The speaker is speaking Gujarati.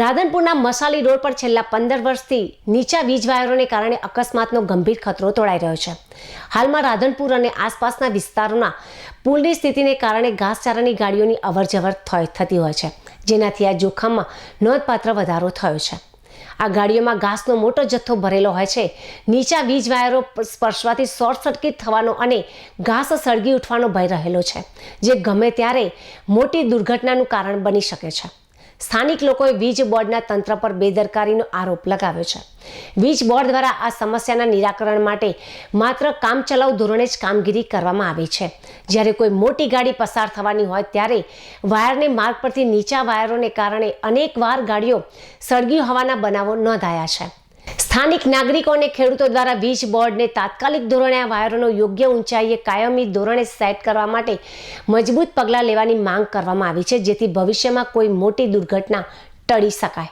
રાધનપુરના મસાલી રોડ પર છેલ્લા પંદર વર્ષથી નીચા વીજ વાયરોને કારણે અકસ્માતનો ગંભીર ખતરો તોડાઈ રહ્યો છે. હાલમાં રાધનપુર અને આસપાસના વિસ્તારોના પુલની સ્થિતિને કારણે ઘાસચારાની ગાડીઓની અવરજવર થતી હોય છે, જેનાથી આ જોખમમાં નોંધપાત્ર વધારો થયો છે. આ ગાડીઓમાં ઘાસનો મોટો જથ્થો ભરેલો હોય છે. નીચા વીજ વાયરો સ્પર્શવાથી શોર્ટ સર્કિટ થવાનો અને ઘાસ સળગી ઉઠવાનો ભય રહેલો છે, જે ગમે ત્યારે મોટી દુર્ઘટનાનું કારણ બની શકે છે. સ્થાનિક લોકોએ વીજ બોર્ડના તંત્ર પર બેદરકારીનો આરોપ લગાવ્યો છે. વીજ બોર્ડ દ્વારા આ સમસ્યાના નિરાકરણ માટે માત્ર કામચલાઉ ધોરણે જ કામગીરી કરવામાં આવી છે. જ્યારે કોઈ મોટી ગાડી પસાર થવાની હોય ત્યારે વાયરને માર્ગ પરથી નીચા વાયરોને કારણે અનેકવાર ગાડીઓ સળગી હોવાના બનાવો નોંધાયા છે. સ્થાનિક નાગરિકો અને ખેડૂતો દ્વારા વીજ બોર્ડને તાત્કાલિક ધોરણે આ વાયરોનો યોગ્ય ઊંચાઈએ કાયમી ધોરણે સેટ કરવા માટે મજબૂત પગલાં લેવાની માંગ કરવામાં આવી છે, જેથી ભવિષ્યમાં કોઈ મોટી દુર્ઘટના ટળી શકાય.